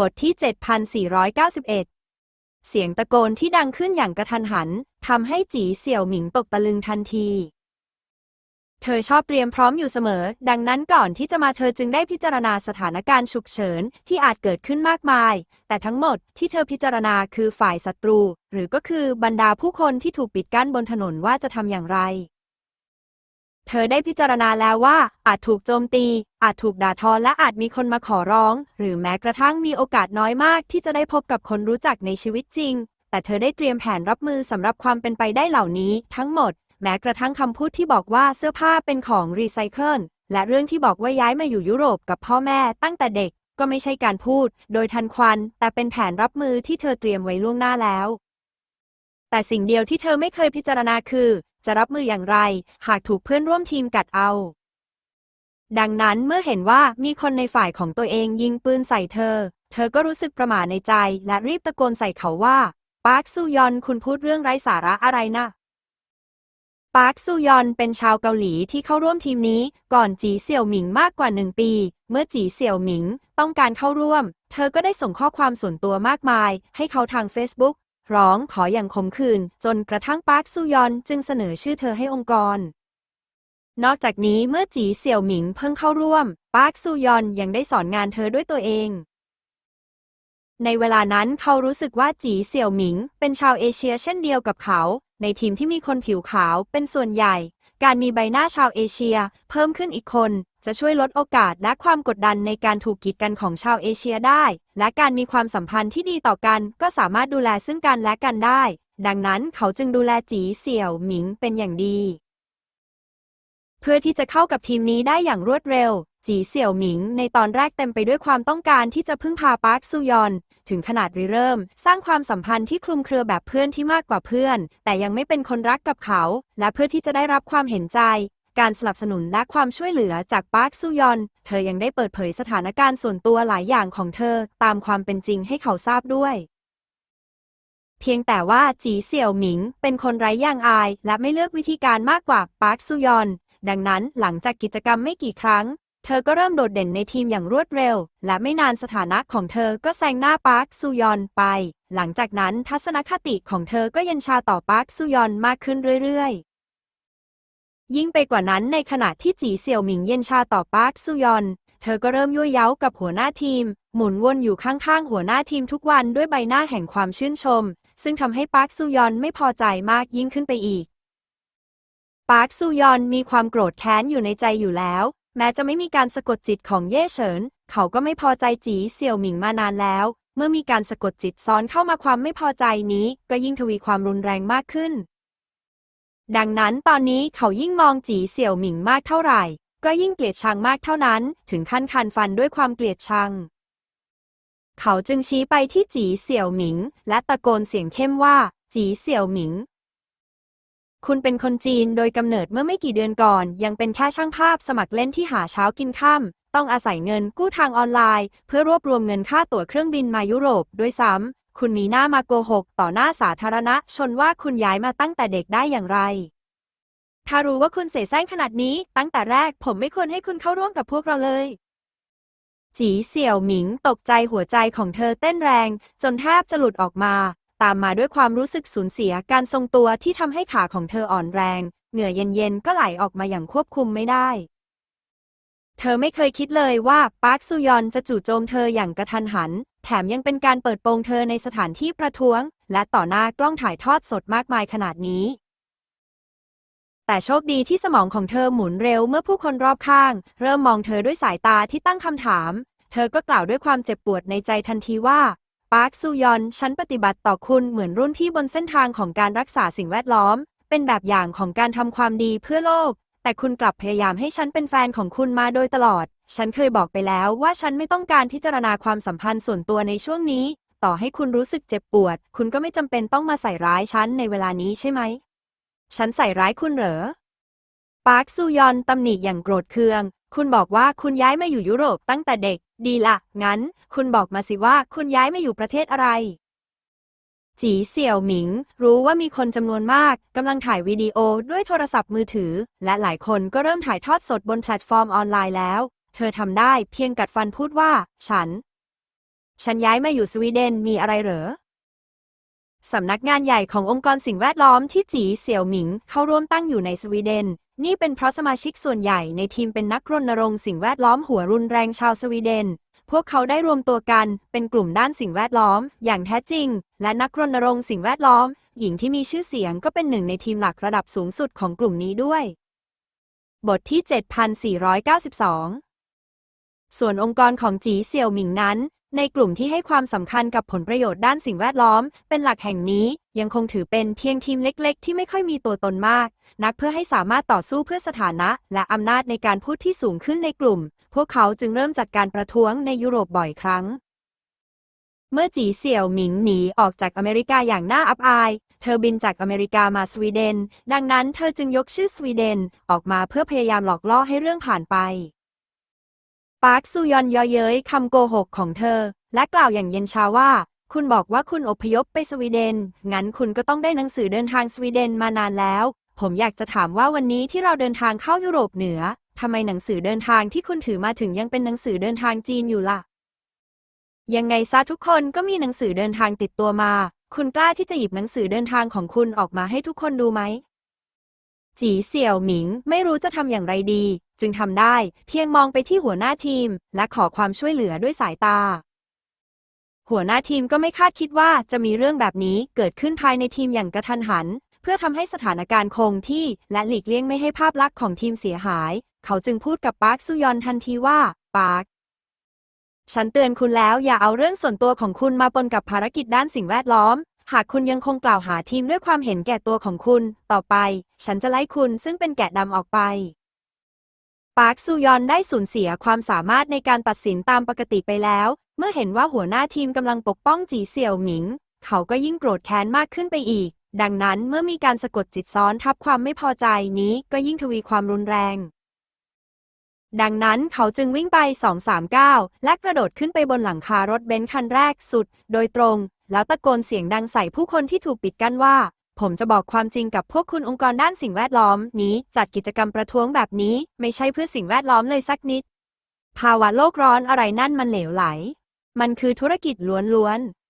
บทที่ 7491 เสียงตะโกนที่ดังขึ้นอย่างกระทันหันทำให้จีเสี่ยวหมิงตกตะลึงทันที เธอชอบเตรียมพร้อมอยู่เสมอ ดังนั้นก่อนที่จะมาเธอจึงได้พิจารณาสถานการณ์ฉุกเฉินที่อาจเกิดขึ้นมากมาย แต่ทั้งหมดที่เธอพิจารณาคือฝ่ายศัตรู หรือก็คือบรรดาผู้คนที่ถูกปิดกั้นบนถนนว่าจะทำอย่างไร เธอได้พิจารณาแล้วว่า อาจถูกโจมตี อาจถูกด่าทอและอาจมีคนมาขอร้อง หรือแม้กระทั่งมีโอกาสน้อยมากที่จะได้พบกับคนรู้จักในชีวิตจริง แต่เธอได้เตรียมแผนรับมือสำหรับความเป็นไปได้เหล่านี้ ทั้งหมด แม้กระทั่งคำพูดที่บอกว่าเสื้อผ้าเป็นของรีไซเคิลและเรื่องที่บอกว่าย้ายมาอยู่ยุโรปกับพ่อแม่ตั้งแต่เด็กก็ไม่ใช่การพูด โดยทันควัน แต่เป็นแผนรับมือที่เธอเตรียมไว้ล่วงหน้าแล้ว แต่สิ่งเดียวที่เธอไม่เคยพิจารณาคือ จะรับมืออย่างไร หากถูกเพื่อนร่วมทีมกัดเอา ดังนั้นเมื่อเห็นว่ามีคนในฝ่ายของตัวเองยิงปืนใส่เธอ เธอก็รู้สึกประหม่าในใจ และรีบตะโกนใส่เขาว่า ปาร์คซูยอนคุณพูดเรื่องไร้สาระอะไรนะปาร์คซูยอนเป็นชาวเกาหลีที่เข้าร่วมทีมนี้ ก่อนจีเสี่ยวหมิงมากกว่าหนึ่งปี เมื่อจีเสี่ยวหมิงต้องการเข้าร่วม เธอก็ได้ส่งข้อความส่วนตัวมากมาย ให้เขาทาง Facebook ร้องขออย่างขมขื่นจนกระทั่งปาร์คซูยอนจึงเสนอชื่อเธอให้องค์กร นอกจากนี้เมื่อจีเสี่ยวหมิงเพิ่งเข้าร่วม ปาร์คซูยอนยังได้สอนงานเธอด้วยตัวเอง ในเวลานั้นเขารู้สึกว่าจีเสี่ยวหมิง เป็นชาวเอเชียเช่นเดียวกับเขา ในทีมที่มีคนผิวขาวเป็นส่วนใหญ่ การมีใบหน้าชาวเอเชีย เพิ่มขึ้นอีกคน จะช่วยลดโอกาสและความกดดันในการถูกกีดกันของชาวเอเชียได้ และการมีความสัมพันธ์ที่ดีต่อกันก็สามารถดูแลซึ่งกันและกันได้ ดังนั้นเขาจึงดูแลจีเสี่ยวหมิงเป็นอย่างดี เพื่อที่จะเข้ากับทีมนี้ได้อย่างรวดเร็ว จีเสี่ยวหมิง ในตอนแรกเต็มไปด้วยความต้องการที่จะพึ่งพาปาร์คซูยอน ถึงขนาดริเริ่ม สร้างความสัมพันธ์ที่คลุมเครือแบบเพื่อนที่มากกว่าเพื่อน แต่ยังไม่เป็นคนรักกับเขา และเพื่อที่จะได้รับความเห็นใจ การสนับสนุนและความช่วยเหลือจากปาร์คซูยอน เธอยังได้เปิดเผยสถานการณ์ส่วนตัวหลายอย่างของเธอตามความเป็นจริงให้เขาทราบด้วย เพียงแต่ว่าจีเสี่ยวหมิง เป็นคนไร้ย่างอาย และไม่เลือกวิธีการมากกว่าปาร์คซูยอน ดังนั้นหลังจากกิจกรรมไม่กี่ครั้ง เธอก็เริ่มโดดเด่นในทีมอย่างรวดเร็ว และไม่นานสถานะของเธอก็แซงหน้าปาร์คซูยอนไป หลังจากนั้นทัศนคติของเธอก็เย็นชาต่อปาร์คซูยอนมากขึ้นเรื่อยๆ ยิ่งไปกว่านั้นในขณะที่จีเสี่ยวหมิงเย็นชาต่อปาร์คซูยอน เธอก็เริ่มยั่วเย้ากับหัวหน้าทีม หมุนวนอยู่ข้างๆ หัวหน้าทีมทุกวันด้วยใบหน้าแห่งความชื่นชม ซึ่งทำให้ปาร์คซูยอนไม่พอใจมากยิ่งขึ้นไปอีก ปาร์คซูยอนมีความโกรธแค้นอยู่ในใจอยู่แล้ว แม้จะไม่มีการสะกดจิตของเย่เฉิน เขาก็ไม่พอใจจีเสี่ยวหมิงมานานแล้ว เมื่อมีการสะกดจิตซ้อนเข้ามาความไม่พอใจนี้ ก็ยิ่งทวีความรุนแรงมากขึ้น ดังนั้นตอนนี้เขายิ่งมองจีเสี่ยวหมิงมากเท่าไหร่ ก็ยิ่งเกลียดชังมากเท่านั้น ถึงขั้นคันฟันด้วยความเกลียดชัง เขาจึงชี้ไปที่จีเสี่ยวหมิง และตะโกนเสียงเข้มว่า จีเสี่ยวหมิง คุณเป็นคนจีนโดยกำเนิดเมื่อไม่กี่เดือนก่อน ยังเป็นแค่ช่างภาพสมัครเล่นที่หาเช้ากินค่ำต้องอาศัยเงินกู้ทางออนไลน์ เพื่อรวบรวมเงินค่าตั๋วเครื่องบินมายุโรปด้วยซ้ำ คุณมีหน้ามาโกหก ต่อหน้าสาธารณชนว่าคุณย้ายมาตั้งแต่เด็กได้อย่างไร ถ้ารู้ว่าคุณเสแสร้งขนาดนี้ ตั้งแต่แรกผมไม่ควรให้คุณเข้าร่วมกับพวกเราเลย จีเสี่ยวหมิงตกใจหัวใจของเธอเต้นแรง จนแทบจะหลุดออกมา ตามมาด้วยความรู้สึกสูญเสียการทรงตัวที่ทำให้ขาของเธออ่อนแรง เหงื่อเย็นๆก็ไหลออกมาอย่างควบคุมไม่ได้ เธอไม่เคยคิดเลยว่าปาร์คซุยอนจะจู่โจมเธออย่างกระทันหัน แถมยังเป็นการเปิดโปงเธอในสถานที่ประท้วง และต่อหน้ากล้องถ่ายทอดสดมากมายขนาดนี้ แต่โชคดีที่สมองของเธอหมุนเร็วเมื่อผู้คนรอบข้าง เริ่มมองเธอด้วยสายตาที่ตั้งคำถาม เธอก็กล่าวด้วยความเจ็บปวดในใจทันทีว่าปาร์คซูยอน ฉันปฏิบัติต่อคุณเหมือนรุ่นพี่บนเส้นทางของการรักษาสิ่งแวดล้อม เป็นแบบอย่างของการทำความดีเพื่อโลก แต่คุณกลับพยายามให้ฉันเป็นแฟนของคุณมาโดยตลอด ฉันเคยบอกไปแล้วว่าฉันไม่ต้องการพิจารณาความสัมพันธ์ส่วนตัวในช่วงนี้ ต่อให้คุณรู้สึกเจ็บปวด คุณก็ไม่จำเป็นต้องมาใส่ร้ายฉันในเวลานี้ใช่ไหม ฉันใส่ร้ายคุณเหรอ ปาร์คซูยอนตำหนิอย่างโกรธเคือง คุณบอกว่าคุณย้ายมาอยู่ยุโรปตั้งแต่เด็ก ดีละ งั้น คุณบอกมาสิว่าคุณย้ายมาอยู่ประเทศอะไร จีเสี่ยวหมิง รู้ว่ามีคนจำนวนมากกำลังถ่ายวิดีโอด้วยโทรศัพท์มือถือ และหลายคนก็เริ่มถ่ายทอดสดบนแพลตฟอร์มออนไลน์แล้ว เธอทำได้เพียงกัดฟันพูดว่า ฉัน ฉันย้ายมาอยู่สวีเดนมีอะไรเหรอสำนักงานใหญ่ขององค์กรสิ่งแวดล้อมที่จีเสี่ยวหมิง เข้าร่วมตั้งอยู่ในสวีเดน นี่เป็นเพราะสมาชิกส่วนใหญ่ในทีมเป็นนักรณรงค์สิ่งแวดล้อมหัวรุนแรงชาวสวีเดน พวกเขาได้รวมตัวกันเป็นกลุ่มด้านสิ่งแวดล้อม อย่างแท้จริง และนักรณรงค์สิ่งแวดล้อม หญิงที่มีชื่อเสียงก็เป็นหนึ่งในทีมหลักระดับสูงสุดของกลุ่มนี้ด้วย บทที่ 7492 ส่วนองค์กรของจีเสี่ยวหมิงนั้น ในกลุ่มที่ให้ความสำคัญกับผลประโยชน์ด้านสิ่งแวดล้อม เป็นหลักแห่งนี้ยังคงถือเป็นเพียงทีมเล็ก ๆ ที่ไม่ค่อยมีตัวตนมาก นักเพื่อให้สามารถต่อสู้เพื่อสถานะ และอำนาจในการพูดที่สูงขึ้นในกลุ่ม วกเขาจึงเริ่มจัดการประท้วงในยุโรปบ่อยครั้ง เมื่อจีเสี่ยวหมิงหนีออกจากอเมริกาอย่างน่าอับอาย เธอบินจากอเมริกามาสวีเดน ดังนั้นเธอจึงยกชื่อสวีเดนออกมาเพื่อพยายามหลอกล่อให้เรื่องผ่านไป ปาร์คซูยอนย่อเย้ยคำโกหกของเธอ และกล่าวอย่างเย็นชาว่า คุณบอกว่าคุณอพยพไปสวีเดน งั้นคุณก็ต้องได้หนังสือเดินทางสวีเดนมานานแล้ว ผมอยากจะถามว่าวันนี้ที่เราเดินทางเข้ายุโรปเหนือ ทำไมหนังสือเดินทางที่คุณถือมาถึงยังเป็นหนังสือเดินทางจีนอยู่ล่ะ ยังไงซะทุกคนก็มีหนังสือเดินทางติดตัวมา คุณกล้าที่จะหยิบหนังสือเดินทางของคุณออกมาให้ทุกคนดูไหม จีเสี่ยวหมิงไม่รู้จะทำอย่างไรดี จึงทำได้เพียงมองไปที่หัวหน้าทีม และขอความช่วยเหลือด้วยสายตา หัวหน้าทีมก็ไม่คาดคิดว่าจะมีเรื่องแบบนี้เกิดขึ้นภายในทีมอย่างกระทันหัน เพื่อทำให้สถานการณ์คงที่และหลีกเลี่ยงไม่ให้ภาพลักษณ์ของทีมเสียหาย เขาจึงพูดกับปาร์คซุยอนทันทีว่าปาร์คฉันเตือนคุณแล้วอย่าเอาเรื่องส่วนตัวของคุณมาปนกับภารกิจด้านสิ่งแวดล้อม หากคุณยังคงกล่าวหาทีมด้วยความเห็นแก่ตัวของคุณ ต่อไป ฉันจะไล่คุณซึ่งเป็นแกะดำออกไปปาร์คซูยอนได้สูญเสียความสามารถในการตัดสินตามปกติไปแล้ว เมื่อเห็นว่าหัวหน้าทีมกำลังปกป้องจีเสี่ยวหมิง เขาก็ยิ่งโกรธแค้นมากขึ้นไปอีก ดังนั้นเมื่อมีการสะกดจิตซ้อนทับความไม่พอใจนี้ก็ยิ่งทวีความรุนแรง ดังนั้นเขาจึงวิ่งไป 239 และกระโดดขึ้นไปบนหลังคารถเบนซ์คันแรกสุด โดยตรง แล้วตะโกนเสียงดังใส่ผู้คนที่ถูกปิดกั้นว่า ผมจะบอกความจริงกับพวกคุณองค์กรด้านสิ่งแวดล้อมนี้จัดกิจกรรมประท้วงแบบนี้ ไม่ใช่เพื่อสิ่งแวดล้อมเลยสักนิด ภาวะโลกร้อนอะไรนั่นมันเหลวไหล มันคือธุรกิจล้วนๆ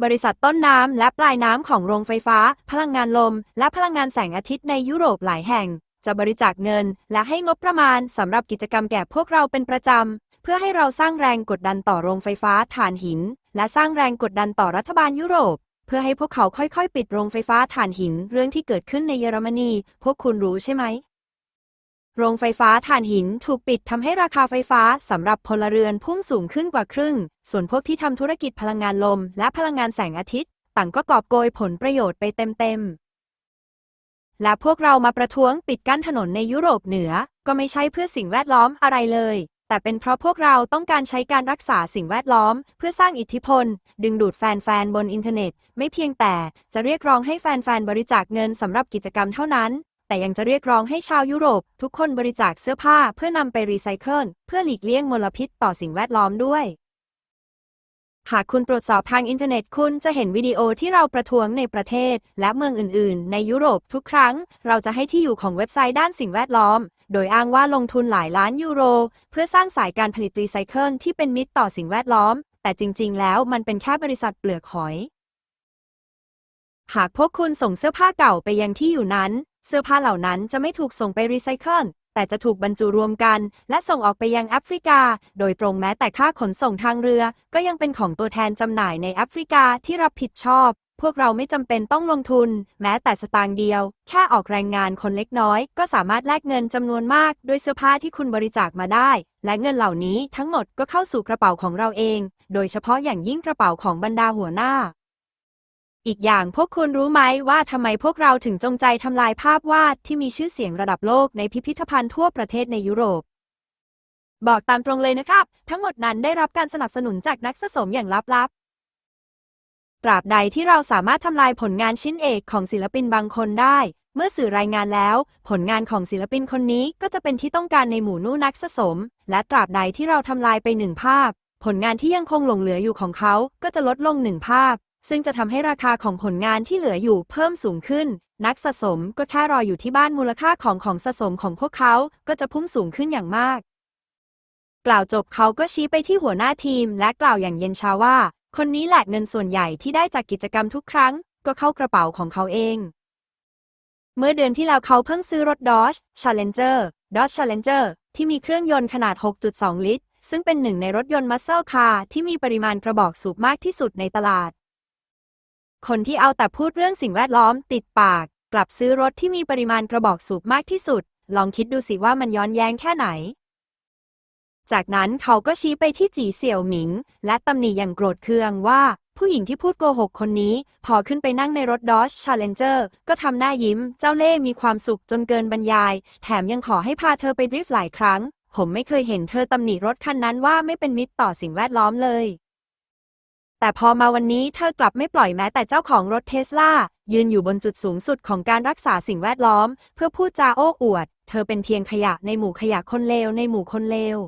บริษัทต้นน้ำและปลายน้ำของโรงไฟฟ้า พลังงานลม และพลังงานแสงอาทิตย์ในยุโรปหลายแห่ง จะบริจาคเงิน และให้งบประมาณสำหรับกิจกรรมแก่พวกเราเป็นประจำ เพื่อให้เราสร้างแรงกดดันต่อโรงไฟฟ้าถ่านหิน และสร้างแรงกดดันต่อรัฐบาลยุโรป เพื่อให้พวกเขาค่อยๆ ปิดโรงไฟฟ้าถ่านหิน เรื่องที่เกิดขึ้นในเยอรมนี พวกคุณรู้ใช่ไหม โรงไฟฟ้าถ่านหินถูกปิดทำให้ราคาไฟฟ้าสำหรับพลเรือนพุ่งสูงขึ้นกว่าครึ่ง ส่วนพวกที่ทำธุรกิจพลังงานลม และพลังงานแสงอาทิตย์ ต่างก็กอบโกยผลประโยชน์ไปเต็มๆ และพวกเรามาประท้วงปิดกั้นถนนในยุโรปเหนือ ก็ไม่ใช่เพื่อสิ่งแวดล้อมอะไรเลย แต่เป็นเพราะพวกเราต้องการใช้การรักษาสิ่งแวดล้อม เพื่อสร้างอิทธิพล ดึงดูดแฟนๆบนอินเทอร์เน็ต ไม่เพียงแต่จะเรียกร้องให้แฟนๆบริจาคเงินสำหรับกิจกรรมเท่านั้น แต่ยังจะเรียกร้องให้ชาวยุโรป ทุกคนบริจาคเสื้อผ้าเพื่อนำไปรีไซเคิลเพื่อหลีกเลี่ยงมลพิษต่อสิ่งแวดล้อมด้วย หากคุณตรวจสอบทางอินเทอร์เน็ตคุณจะเห็นวิดีโอที่เราประท้วงในประเทศ และเมืองอื่น ๆ ในยุโรปทุกครั้ง เราจะให้ที่อยู่ของเว็บไซต์ด้านสิ่งแวดล้อม โดยอ้างว่าลงทุนหลายล้านยูโร เพื่อสร้างสายการผลิตรีไซเคิลที่เป็นมิตรต่อสิ่งแวดล้อม แต่จริง ๆ แล้วมันเป็นแค่บริษัทเปลือกหอยหากพวกคุณส่งเสื้อผ้าเก่าไปยังที่อยู่นั้น เสื้อผ้าเหล่านั้นจะไม่ถูกส่งไปรีไซเคิลแต่จะถูกบรรจุรวมกัน และส่งออกไปยังแอฟริกา โดยตรงแม้แต่ค่าขนส่งทางเรือ ก็ยังเป็นของตัวแทนจำหน่ายในแอฟริกาที่รับผิดชอบ พวกเราไม่จำเป็นต้องลงทุน แม้แต่สตางค์เดียว แค่ออกแรงงานคนเล็กน้อย ก็สามารถแลกเงินจำนวนมากด้วยเสื้อผ้าที่คุณบริจาคมาได้ และเงินเหล่านี้ทั้งหมดก็เข้าสู่กระเป๋าของเราเอง โดยเฉพาะอย่างยิ่งกระเป๋าของบรรดาหัวหน้า อีกอย่างพวกคุณรู้ไหมว่าทำไมพวกเราถึงจงใจทำลายภาพวาดที่มีชื่อเสียงระดับโลกในพิพิธภัณฑ์ทั่วประเทศในยุโรป บอกตามตรงเลยนะครับ ทั้งหมดนั้นได้รับการสนับสนุนจากนักสะสมอย่างลับๆ ตราบใดที่เราสามารถทำลายผลงานชิ้นเอกของศิลปินบางคนได้ เมื่อสื่อรายงานแล้ว ผลงานของศิลปินคนนี้ก็จะเป็นที่ต้องการในหมู่นู้นักสะสม และตราบใดที่เราทำลายไปหนึ่งภาพ ผลงานที่ยังคงหลงเหลืออยู่ของเขาก็จะลดลงหนึ่งภาพ ซึ่งจะทำให้ราคาของผลงานที่เหลืออยู่เพิ่มสูงขึ้น นักสะสมก็แค่รออยู่ที่บ้านมูลค่าของของสะสมของพวกเขาก็จะพุ่งสูงขึ้นอย่างมาก กล่าวจบเขาก็ชี้ไปที่หัวหน้าทีม และกล่าวอย่างเย็นชาว่า คนนี้แหละเงินส่วนใหญ่ที่ได้จากกิจกรรมทุกครั้ง ก็เข้ากระเป๋าของเขาเอง เมื่อเดือนที่แล้วเขาเพิ่งซื้อรถ Dodge Challenger Dodge Challenger ที่มีเครื่องยนต์ขนาด 6.2 ลิตร ซึ่งเป็นหนึ่งในรถยนต์มัสเซ e คาร์ที่มีปริมาณกระบอกสูบมากที่สุดในตลาด คนที่เอาแต่พูดเรื่องสิ่งแวดล้อมติดปาก กลับซื้อรถที่มีปริมาณกระบอกสูบมากที่สุด ลองคิดดูสิว่ามันย้อนแย้งแค่ไหน จากนั้นเขาก็ชี้ไปที่จีเสี่ยวหมิง และตำหนิอย่างโกรธเคืองว่า ผู้หญิงที่พูดโกหกคนนี้ พอขึ้นไปนั่งในรถ Dodge Challenger ก็ทำหน้ายิ้ม เจ้าเล่ห์มีความสุขจนเกินบรรยาย แถมยังขอให้พาเธอไปดริฟต์หลายครั้ง ผมไม่เคยเห็นเธอตำหนิรถคันนั้นว่าไม่เป็นมิตรต่อสิ่งแวดล้อมเลย แต่พอมาวันนี้เธอกลับไม่ปล่อยแม้แต่เจ้าของรถเทสลายืนอยู่บนจุดสูงสุดของการรักษาสิ่งแวดล้อม เพื่อพูดจาโอ้อวด เธอเป็นเพียงขยะในหมู่ขยะคนเลวในหมู่คนเลว